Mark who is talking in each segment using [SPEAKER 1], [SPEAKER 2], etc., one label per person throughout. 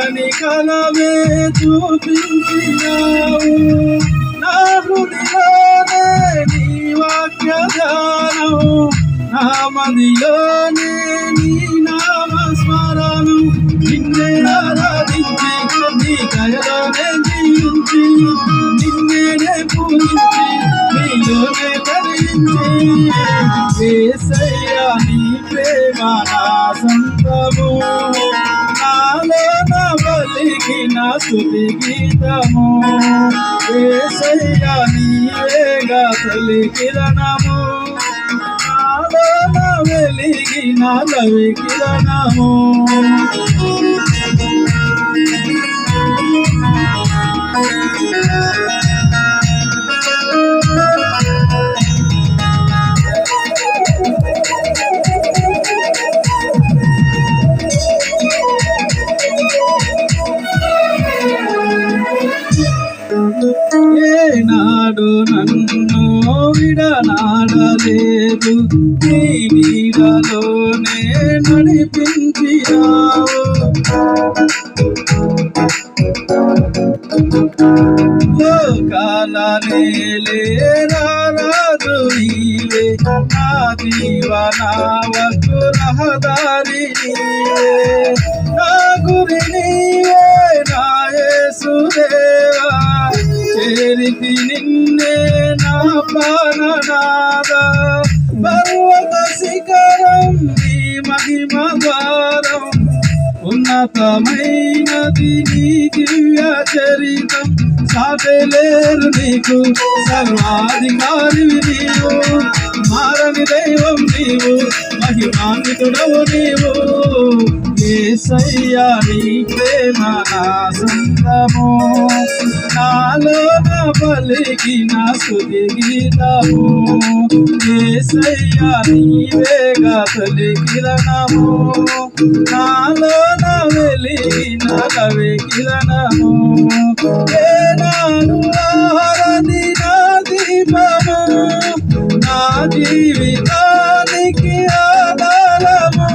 [SPEAKER 1] చల్లని కలవే చూపించినావు. నా హృదయనే నీ వాక్య ధ్యానం నా మదిలోనే నీ నామ స్మరణం నిన్నే ఆరాధించి నీ కయలోనే జీవించి. నిన్నేనే పూజించి నీలోనే తరించి ఏసయ్యా నీ ప్రేమ నా సంతము. బలిగిన గీతము. ఏసయ్యా నీవేగా తల్లి కిరణము. నాలో నా వెలిగిన లవి కిరణము. ఏనాడు నన్ను విడనాడలేదు. నీ నీడలోనే నడిపించినావు. లోకాల నేలేరారాజు నీవే. నా జీవనావకు రహదారి నీవే. నా గురి నీవే నా యేసుదేవా. చేరికి నిన్నే నా ప్రాణనాద పర్వత శిఖరం నీ మహిమ ద్వారం. ఉన్నతమైనది నీ దివ్య చరితం. సాటలేరు నీకు సర్వాధికారి నీవు. మారని దైవం నీవు మహిమాన్వితుడవు నీవు. ఏ సయ్యా నీ ప్రేమ నా సంతమో. నాలో పలికిన సుది ఏసయ్యా నీవేగా తొలి కిరణము నాలో వెలిగిన కవి కిరణము నా దీపము నా జీవితానికి ఆధారము.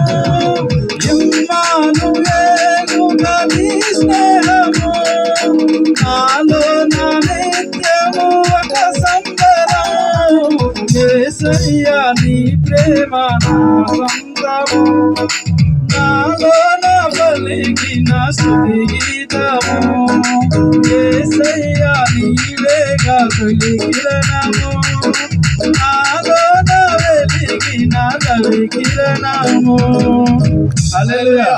[SPEAKER 1] ఇమ్మాను ఏలుగా నీ ఏసయ్యా నీ ప్రేమ నాంతము సొంతము నాలో నా పలికిన స్తుతి ఏసయ్యా నీవేగా తొలి కిరణము నాలో నా వెలిగిన తొలి కిరణము హల్లెలూయా.